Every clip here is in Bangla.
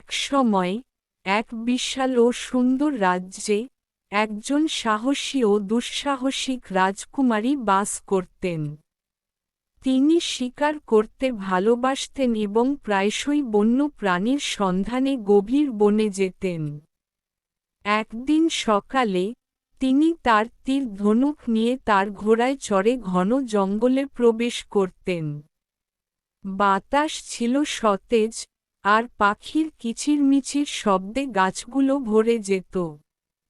এক সময়, এক বিশাল ও সুন্দর রাজ্যে, একজন সাহসী ও দুঃসাহসিক রাজকুমারী বাস করতেন। তিনি শিকার করতে ভালোবাসতেন এবং প্রায়শই বন্য প্রাণীর সন্ধানে গভীর বনে যেতেন। একদিন সকালে, তিনি তার তীর ধনুক নিয়ে তার ঘোড়ায় চড়ে ঘন জঙ্গলে প্রবেশ করতেন। বাতাস ছিল সতেজ আর পাখির কিচিরমিচির শব্দে গাছগুলো ভরে যেত।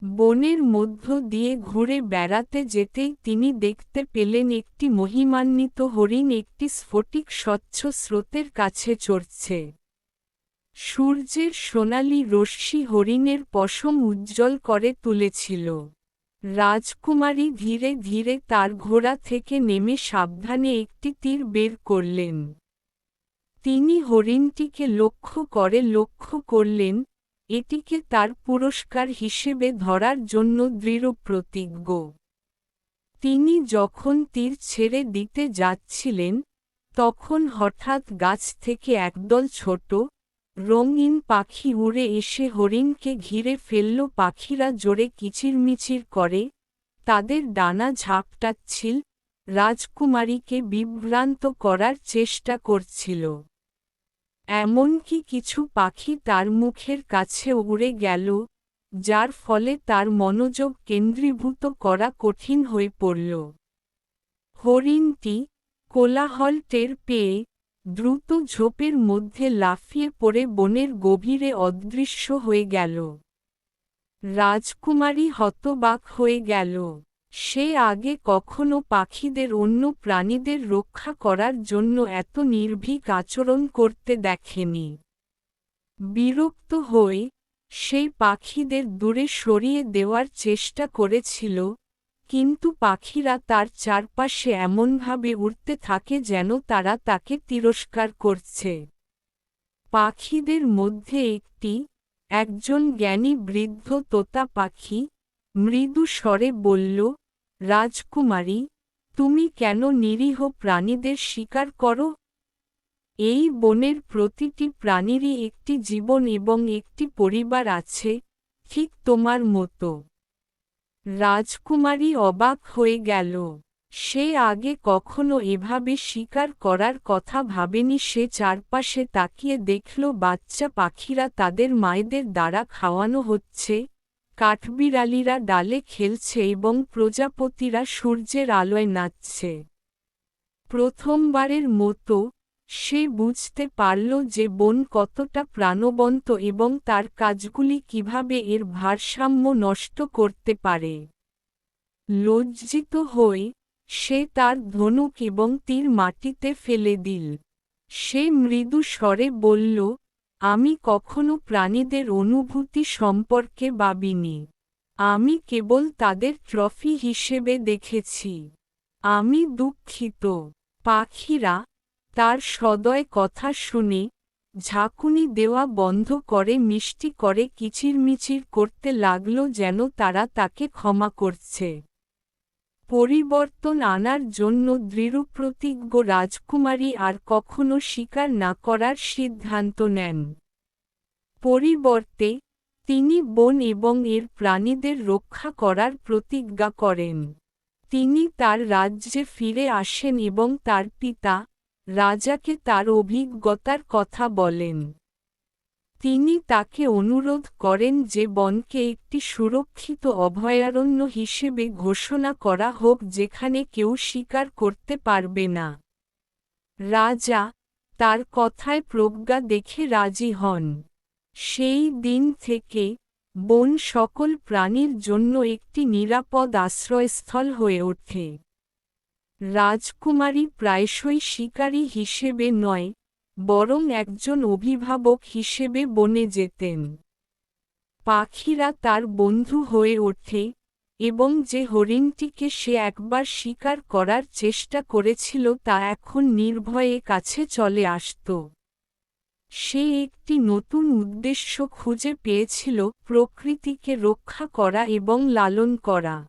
বনের মধ্য দিয়ে ঘুরে বেড়াতে যেতেই তিনি দেখতে পেলেন একটি মহিমান্বিত হরিণ একটি স্ফটিক স্বচ্ছ স্রোতের কাছে চড়ছে। সূর্যের সোনালি রশ্মি হরিণের পশম উজ্জ্বল করে তুলেছিল। রাজকুমারী ধীরে ধীরে তার ঘোড়া থেকে নেমে সাবধানে একটি তীর বের করলেন। তিনি হরিণটিকে লক্ষ্য করে লক্ষ্য করলেন, এটিকে তার পুরস্কার হিসেবে ধরার জন্য দৃঢ় প্রতিজ্ঞ। তিনি যখন তীর ছেড়ে দিতে যাচ্ছিলেন, তখন হঠাৎ গাছ থেকে একদল ছোট, রঙিন পাখি উড়ে এসে হরিণকে ঘিরে ফেলল। পাখিরা জোরে কিচিরমিচির করে, তাদের ডানা ঝাপটাচ্ছিল। রাজকুমারীকে বিভ্রান্ত করার চেষ্টা করছিল। এমনকি কিছু পাখি তার মুখের কাছে উড়ে গেল, যার ফলে তার মনোযোগ কেন্দ্রীভূত করা কঠিন হয়ে পড়ল। হরিণটি কোলাহল টের পেয়ে দ্রুত ঝোপের মধ্যে লাফিয়ে পড়ে বনের গভীরে অদৃশ্য হয়ে গেল। রাজকুমারী হতবাক হয়ে গেল। সে আগে কখনো পাখিদের, অন্য প্রাণীদের রক্ষা করার জন্য এত নির্ভীক আচরণ করতে দেখেনি। বিরক্ত হয়ে সেই পাখিদের দূরে সরিয়ে দেওয়ার চেষ্টা করেছিল, কিন্তু পাখিরা তার চারপাশে এমনভাবে উড়তে থাকে যেন তারা তাকে তিরস্কার করছে। পাখিদের মধ্যে একটি, একজন জ্ঞানী বৃদ্ধ তোতা পাখি মৃদু স্বরে বলল, রাজকুমারী, তুমি কেন নিরীহ প্রাণীদের শিকার করো? এই বনের প্রতিটি প্রাণীরই একটি জীবন এবং একটি পরিবার আছে, ঠিক তোমার মতো। রাজকুমারী অবাক হয়ে গেল। সে আগে কখনো এভাবে শিকার করার কথা ভাবেনি, সে চারপাশে তাকিয়ে দেখল, বাচ্চা পাখিরা তাদের মায়েদের দ্বারা খাওয়ানো হচ্ছে। কাঠবিড়ালিরা ডালে খেলছে এবং প্রজাপতিরা সূর্যের আলোয় নাচছে। প্রথমবারের মতো সে বুঝতে পারল যে বন কতটা প্রাণবন্ত এবং তার কাজগুলি কীভাবে এর ভারসাম্য নষ্ট করতে পারে। লজ্জিত হয়ে সে তার ধনুক এবং তীর মাটিতে ফেলে দিল। সে মৃদু স্বরে বলল আমি কখনো প্রাণীদের অনুভূতি সম্পর্কে ভাবিনি। আমি কেবল তাদের ট্রফি হিসেবে দেখেছি। আমি দুঃখিত। পাখিরা তার সদয় কথা শুনে ঝাঁকুনি দেওয়া বন্ধ করে মিষ্টি করে কিচিরমিচির করতে লাগল যেন তারা তাকে ক্ষমা করছে। পরিবর্তন আনার জন্য দৃঢ়প্রতিজ্ঞ রাজকুমারী আর কখনো স্বীকার না করার সিদ্ধান্ত নেন। পরিবর্তে, তিনি বন এবং এর প্রাণীদের রক্ষা করার প্রতিজ্ঞা করেন। তিনি তার রাজ্যে ফিরে আসেন এবং তার পিতা, রাজাকে তার অভিজ্ঞতার কথা বলেন। তিনি তাকে অনুরোধ করেন যে বনকে একটি সুরক্ষিত অভয়ারণ্য হিসেবে ঘোষণা করা হোক যেখানে কেউ স্বীকার করতে পারবে না। রাজা তার কথায় প্রজ্ঞা দেখে রাজি হন। সেই দিন থেকে বন সকল প্রাণীর জন্য একটি নিরাপদ আশ্রয়স্থল হয়ে ওঠে। রাজকুমারী প্রায়শই শিকারী হিসেবে নয় বরং একজন অভিভাবক হিসেবে বনে যেতেন। পাখিরা তার বন্ধু হয়ে ওঠে এবং যে হরিণটিকে সে একবার শিকার করার চেষ্টা করেছিল তা এখন নির্ভয়ে কাছে চলে আসত। সে একটি নতুন উদ্দেশ্য খুঁজে পেয়েছিল প্রকৃতিকে রক্ষা করা এবং লালন করা।